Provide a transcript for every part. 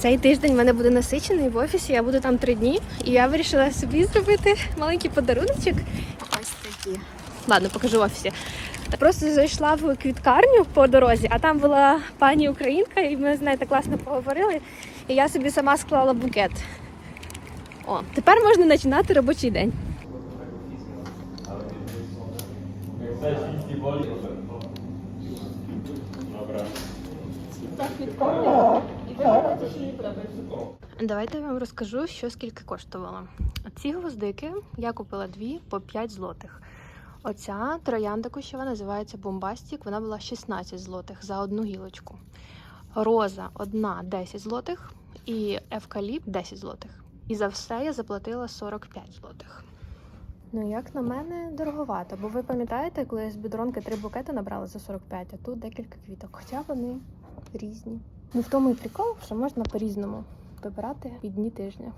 Цей тиждень в мене буде насичений в офісі, я буду там три дні, і я вирішила собі зробити маленький подаруночок. Ось такі. Ладно, покажу в офісі. Просто зайшла в квіткарню по дорозі, а там була пані українка, і ми з нею так класно поговорили. І я собі сама склала букет. О, тепер можна починати робочий день. Давайте я вам розкажу, що скільки коштувало. Ці гвоздики я купила дві по 5 злотих. Оця троянда кущова називається Бомбастік. Вона була 16 злотих за одну гілочку. Роза одна 10 злотих і евкаліп 10 злотих. І за все я заплатила 45 злотих. Ну, як на мене, дороговато, бо ви пам'ятаєте, коли я з бідронки три букети набрала за 45, а тут декілька квіток, хоча вони різні. Ну в тому і прикол, що можна по-різному вибирати під дні тижня.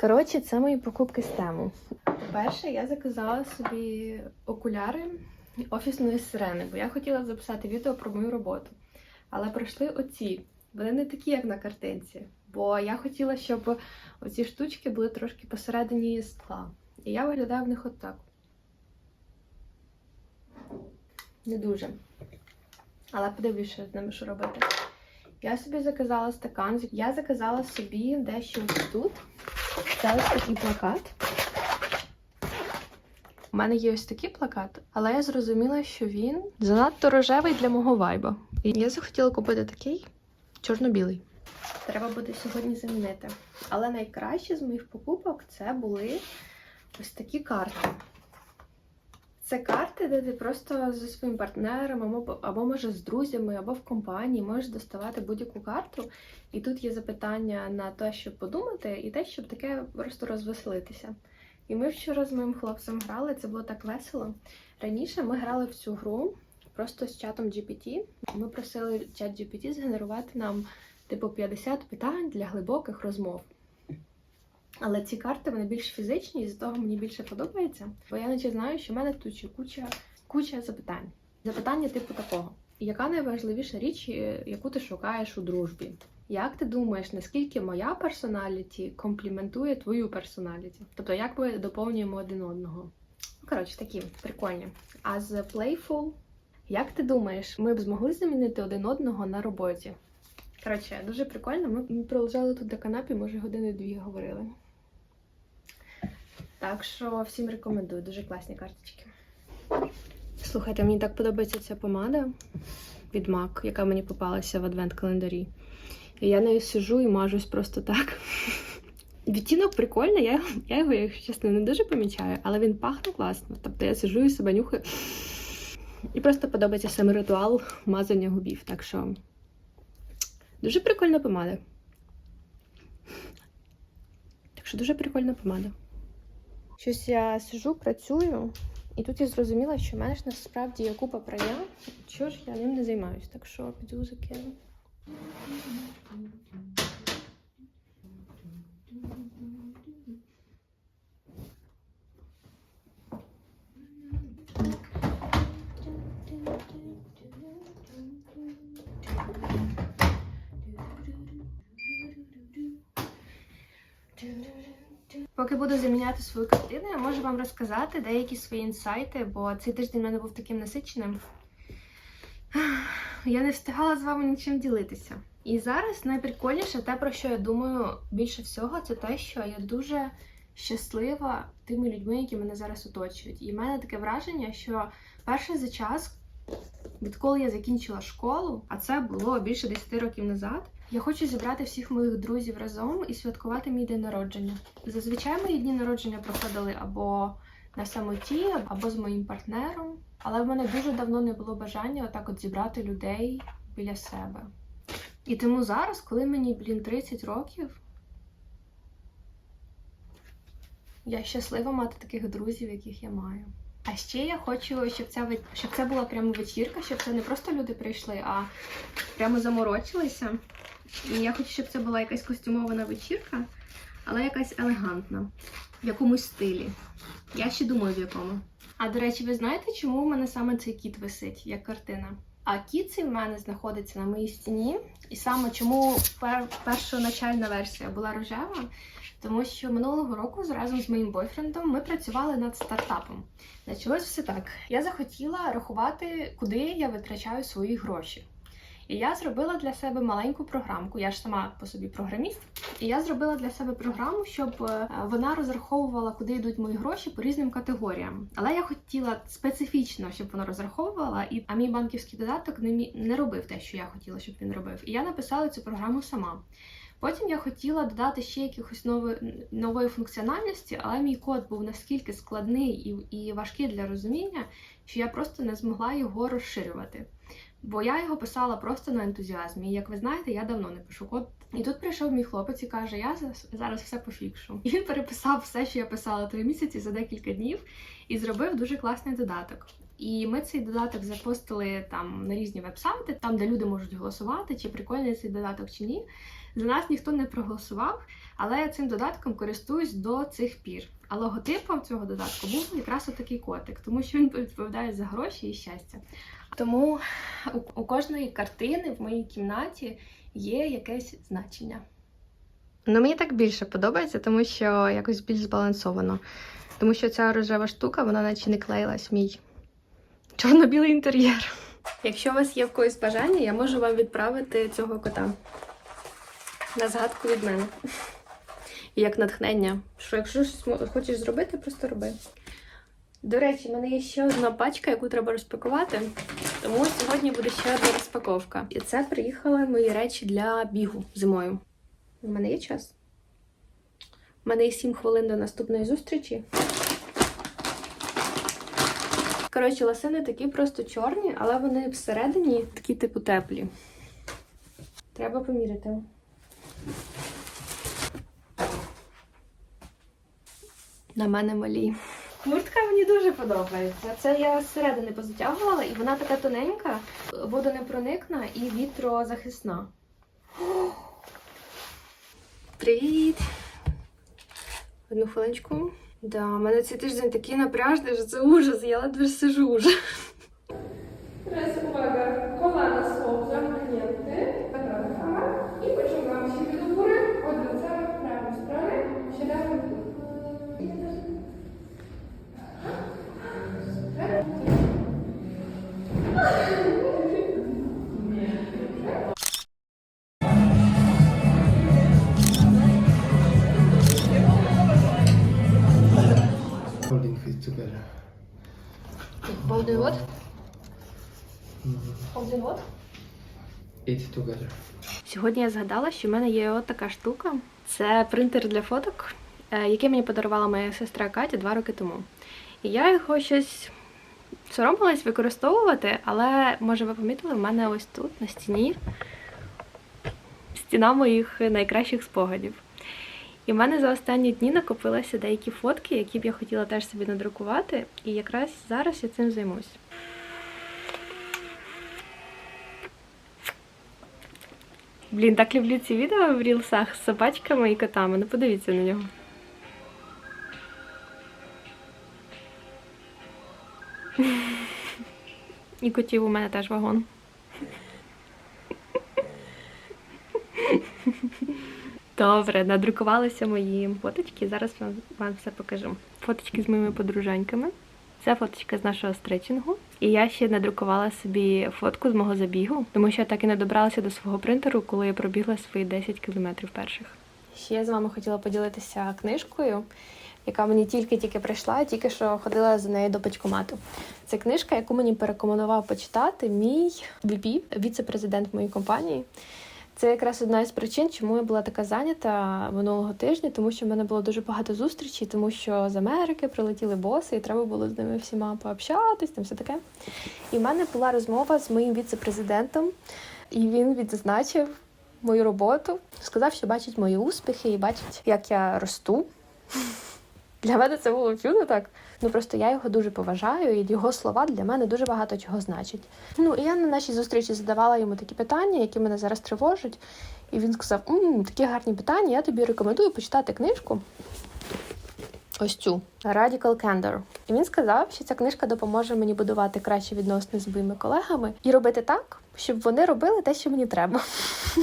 Коротше, це мої покупки з тему. Перше, я заказала собі окуляри офісної сирени, бо я хотіла записати відео про мою роботу. Але пройшли оці. Вони не такі, як на картинці. Бо я хотіла, щоб оці штучки були трошки посередині скла. І я виглядаю в них отак. Не дуже. Але подивлюсь, що з ними що робити. Я собі заказала стакан. Я заказала собі дещо ось тут. Це ось такий плакат. У мене є ось такий плакат, але я зрозуміла, що він занадто рожевий для мого вайба. І я захотіла купити такий чорно-білий. Треба буде сьогодні замінити. Але найкраще з моїх покупок це були ось такі карти. Це карти, де ти просто зі своїм партнером, або, або може з друзями, або в компанії можеш доставати будь-яку карту. І тут є запитання на те, щоб подумати, і те, щоб таке просто розвеселитися. І ми вчора з моїм хлопцем грали, це було так весело. Раніше ми грали в цю гру просто з чатом GPT. Ми просили чат GPT згенерувати нам типу 50 питань для глибоких розмов. Але ці карти вони більш фізичні, і з того мені більше подобається. Бо я наче знаю, що в мене тут ще куча, куча запитань. Запитання типу такого: яка найважливіша річ, е, яку ти шукаєш у дружбі? Як ти думаєш, наскільки моя персоналіті компліментує твою персоналіті? Тобто, як ми доповнюємо один одного? Ну, Коротше, такі прикольні. А з Playful, як ти думаєш, ми б змогли замінити один одного на роботі? Коротше, дуже прикольно. Ми, пролежали тут до канапі, може години-дві говорили. Так що всім рекомендую, дуже класні карточки. Слухайте, мені так подобається ця помада від MAC, яка мені попалася в адвент-календарі. І я нею сижу і мажусь просто так. Відтінок прикольний, я, я його, якщо чесно, не дуже помічаю, але він пахне класно. Тобто я сижу і себе нюхаю. І просто подобається саме ритуал мазання губів. Так що дуже прикольна помада. Так що дуже прикольна помада. Щось я сижу, працюю, і тут я зрозуміла, що в мене ж насправді є купа прання, чого ж я ним не займаюся? так що піду закину. Поки буду заміняти свою картину, я можу вам розказати деякі свої інсайти, бо цей тиждень в мене був таким насиченим. Я не встигала з вами нічим ділитися. І зараз найприкольніше те, про що я думаю більше всього, це те, що я дуже щаслива тими людьми, які мене зараз оточують. І в мене таке враження, що перший за час, відколи я закінчила школу, а це було більше 10 років назад, я хочу зібрати всіх моїх друзів разом і святкувати мій день народження. Зазвичай мої дні народження проходили або на самоті, або з моїм партнером. Але в мене дуже давно не було бажання отак от зібрати людей біля себе. І тому зараз, коли мені, блін, 30 років, я щаслива мати таких друзів, яких я маю. А ще я хочу, щоб це, щоб це була прямо вечірка, щоб це не просто люди прийшли, а прямо заморочилися. І я хочу, щоб це була якась костюмована вечірка, але якась елегантна, в якомусь стилі. Я ще думаю, в якому. А до речі, ви знаєте, чому в мене саме цей кіт висить, як картина? А кіт цей в мене знаходиться на моїй стіні. І саме чому пер- першоначальна версія була рожева, тому що минулого року разом з моїм бойфрендом ми працювали над стартапом. Почалось все так. Я захотіла рахувати, куди я витрачаю свої гроші. І я зробила для себе маленьку програмку. Я ж сама по собі програміст. І я зробила для себе програму, щоб е, вона розраховувала, куди йдуть мої гроші по різним категоріям. Але я хотіла специфічно, щоб вона розраховувала, і а мій банківський додаток не мі... не робив те, що я хотіла, щоб він робив. І я написала цю програму сама. Потім я хотіла додати ще якихось нови... нової функціональності, але мій код був наскільки складний і, і важкий для розуміння, що я просто не змогла його розширювати. Бо я його писала просто на ентузіазмі. Як ви знаєте, я давно не пишу код. І тут прийшов мій хлопець і каже: Я зараз все пофікшу. І він переписав все, що я писала три місяці за декілька днів, і зробив дуже класний додаток. І ми цей додаток запостили там на різні веб-сайти, там де люди можуть голосувати, чи прикольний цей додаток чи ні. За нас ніхто не проголосував, але я цим додатком користуюсь до цих пір. А логотипом цього додатку був якраз отакий котик, тому що він відповідає за гроші і щастя. Тому у, кожної картини в моїй кімнаті є якесь значення. Ну, мені так більше подобається, тому що якось більш збалансовано. Тому що ця рожева штука, вона наче не клеїлась в мій чорно-білий інтер'єр. Якщо у вас є в когось бажання, я можу вам відправити цього кота. На згадку від мене. І як натхнення. Що якщо щось хочеш зробити, просто роби. До речі, в мене є ще одна пачка, яку треба розпакувати. Тому сьогодні буде ще одна розпаковка. І це приїхали мої речі для бігу зимою. У мене є час. У мене є 7 хвилин до наступної зустрічі. Коротше, лосини такі просто чорні, але вони всередині такі типу теплі. Треба поміряти. На мене малі. Куртка мені дуже подобається. Це я зсередини позатягувала, і вона така тоненька, водонепроникна і вітрозахисна. Привіт! Одну хвилиночку. Да, у мене цей тиждень такий напряжний, що це ужас, я ледве сижу вже. Teraz together. Holding what? Holding what? Eat together. Сьогодні я згадала, що в мене є от така штука. Це принтер для фоток, е, який мені подарувала моя сестра Катя два роки тому. І я його щось соромилась використовувати, але може ви помітили, в мене ось тут на стіні стіна моїх найкращих спогадів. І в мене за останні дні накопилися деякі фотки, які б я хотіла теж собі надрукувати, і якраз зараз я цим займусь. Блін, так люблю ці відео в рілсах з собачками і котами. Ну подивіться на нього. І котів у мене теж вагон. Добре, надрукувалися мої фоточки. Зараз вам, все покажу. Фоточки з моїми подруженьками. Це фоточка з нашого стричингу. І я ще надрукувала собі фотку з мого забігу, тому що я так і не добралася до свого принтеру, коли я пробігла свої 10 кілометрів перших. Ще з вами хотіла поділитися книжкою, яка мені тільки-тільки прийшла, тільки що ходила за нею до пачкомату. Це книжка, яку мені порекомендував почитати мій VP, віце-президент моєї компанії. Це якраз одна із причин, чому я була така зайнята минулого тижня, тому що в мене було дуже багато зустрічей, тому що з Америки прилетіли боси, і треба було з ними всіма пообщатись, там все таке. І в мене була розмова з моїм віце-президентом, і він відзначив мою роботу, сказав, що бачить мої успіхи і бачить, як я росту. Для мене це було чудо так. Ну просто я його дуже поважаю, і його слова для мене дуже багато чого значать. Ну і я на нашій зустрічі задавала йому такі питання, які мене зараз тривожать. І він сказав: Мм, такі гарні питання, я тобі рекомендую почитати книжку. Ось цю Radical Candor. І він сказав, що ця книжка допоможе мені будувати кращі відносини з моїми колегами і робити так, щоб вони робили те, що мені треба.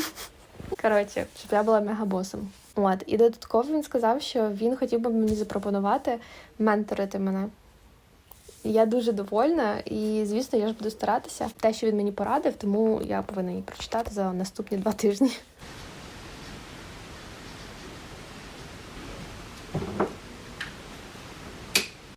Коротше, щоб я була мегабосом. От, і додатково він сказав, що він хотів би мені запропонувати менторити мене. Я дуже довольна, і звісно, я ж буду старатися те, що він мені порадив, тому я повинна її прочитати за наступні два тижні.